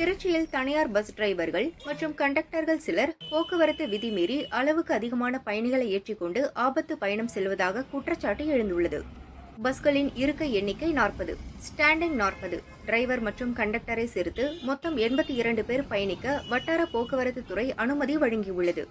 திருச்சியில் தனியார் பஸ் டிரைவர்கள் மற்றும் கண்டக்டர்கள் சிலர் போக்குவரத்து விதி மீறி அளவுக்கு அதிகமான பயணிகளை ஏற்றிக்கொண்டு ஆபத்து பயணம் செல்வதாக குற்றச்சாட்டு எழுந்துள்ளது. பஸ்களின் இருக்கை எண்ணிக்கை நாற்பது ஸ்டாண்டிங் நாற்பது. டிரைவர் மற்றும் கண்டக்டரை சேர்த்து மொத்தம் எண்பத்தி இரண்டு பேர் பயணிக்க வட்டார போக்குவரத்து துறை அனுமதி வழங்கியுள்ளது.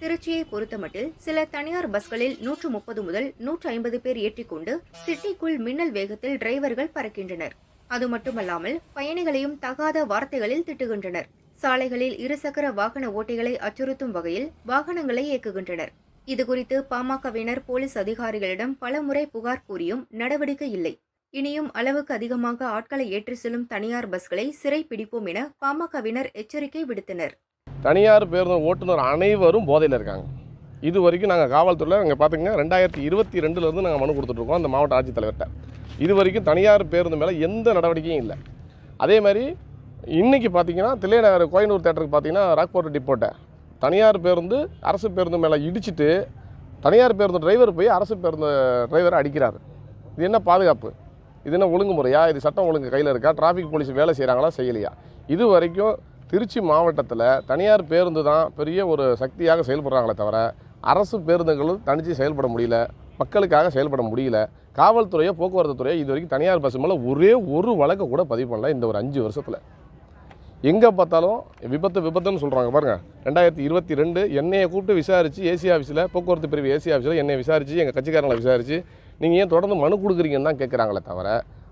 திருச்சியை பொறுத்தமட்டில் சில தனியார் பஸ்களில் நூற்று முப்பது முதல் நூற்று ஐம்பது பேர் ஏற்றிக்கொண்டு சிட்டிக்குள் மின்னல் வேகத்தில் டிரைவர்கள் பறக்கின்றனர். அது மட்டுமல்லாமல் பயணிகளையும் தகாத வார்த்தைகளில் திட்டுகின்றனர். சாலைகளில் இருசக்கர வாகன ஓட்டிகளை அச்சுறுத்தும் வகையில் வாகனங்களை இயக்குகின்றனர். இதுகுறித்து பாமகவினர் போலீஸ் அதிகாரிகளிடம் பலமுறை புகார் கூறியும் நடவடிக்கை இல்லை. இனியும் அளவுக்கு அதிகமாக ஆட்களை ஏற்றி செல்லும் தனியார் பஸ்களை சிறை பிடிப்போம் என பாமகவினர் எச்சரிக்கை விடுத்தனர். தனியார் பேருந்து ஓட்டுநர் அனைவரும் போதையில் இருக்காங்க. இது வரைக்கும் நாங்கள் காவல்துறையில் நாங்கள் பார்த்துங்க ரெண்டாயிரத்தி இருபத்தி ரெண்டுலேருந்து நாங்கள் மனு கொடுத்துட்ருக்கோம் அந்த மாவட்ட ஆட்சித்தலைவர்கிட்ட. இது வரைக்கும் தனியார் பேருந்து மேலே எந்த நடவடிக்கையும் இல்லை. அதே மாதிரி இன்றைக்கி பார்த்தீங்கன்னா தில்லைநகர் கோயனூர் தேட்டருக்கு பார்த்தீங்கன்னா ராக்போர்ட் டிப்போட்டை. தனியார் பேருந்து அரசு பேருந்து மேலே இடிச்சிட்டு தனியார் பேருந்து டிரைவர் போய் அரசு பேருந்து டிரைவரை அடிக்கிறார். இது என்ன பாதுகாப்பு? இது என்ன ஒழுங்குமுறையா? இது சட்டம் ஒழுங்கு கையில் இருக்கா? டிராஃபிக் போலீஸ் வேலை செய்கிறாங்களா செய்யலையா? இது வரைக்கும் திருச்சி மாவட்டத்தில் தனியார் பேருந்து தான் பெரிய ஒரு சக்தியாக செயல்படுறாங்களே தவிர அரசு பேருந்துகளும் தனித்து செயல்பட முடியல. மக்களுக்காக செயல்பட முடியல. காவல்துறையோ போக்குவரத்து துறையோ இது வரைக்கும் தனியார் பஸ் மேலே ஒரே ஒரு வழக்கை கூட பதிவு பண்ணல இந்த ஒரு அஞ்சு வருஷத்தில். எங்கே பார்த்தாலும் விபத்து விபத்துன்னு சொல்கிறாங்க பாருங்கள் ரெண்டாயிரத்தி இருபத்தி ரெண்டு என்னையை கூப்பிட்டு விசாரித்து ஏசி ஆஃபீஸில் போக்குவரத்து பிரிவு ஏசி ஆஃபீஸில் என்னை விசாரித்து எங்கள் கட்சிக்காரங்களை விசாரித்து நீங்கள் ஏன் தொடர்ந்து மனு கொடுக்குறீங்கன்னு தான் கேட்குறாங்களே தவிர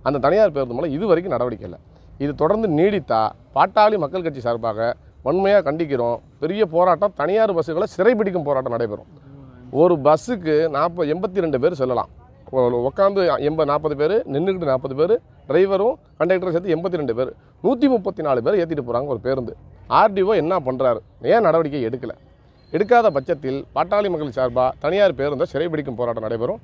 அந்த தனியார் பேருந்து மேலே இது வரைக்கும் நடவடிக்கை இல்லை. இது தொடர்ந்து நீடித்தா பாட்டாளி மக்கள் கட்சி சார்பாக வன்மையாக கண்டிக்கிறோம். பெரிய போராட்டம் தனியார் பஸ்ஸுகளை சிறைபிடிக்கும் போராட்டம் நடைபெறும். ஒரு பஸ்ஸுக்கு நாற்பது எண்பத்தி ரெண்டு பேர் செல்லலாம். உட்காந்து எண்பது நாற்பது பேர் நின்றுக்கிட்டு நாற்பது பேர் டிரைவரும் கண்டக்டரும் சேர்த்து எண்பத்தி ரெண்டு பேர். நூற்றி முப்பத்தி நாலு பேர் ஏற்றிட்டு போகிறாங்க ஒரு பேருந்து. ஆர்டிஓ என்ன பண்ணுறாரு ஏன் நடவடிக்கை எடுக்கலை? எடுக்காத பட்சத்தில் பாட்டாளி மக்கள் சார்பாக தனியார் பேருந்தை சிறைபிடிக்கும் போராட்டம் நடைபெறும்.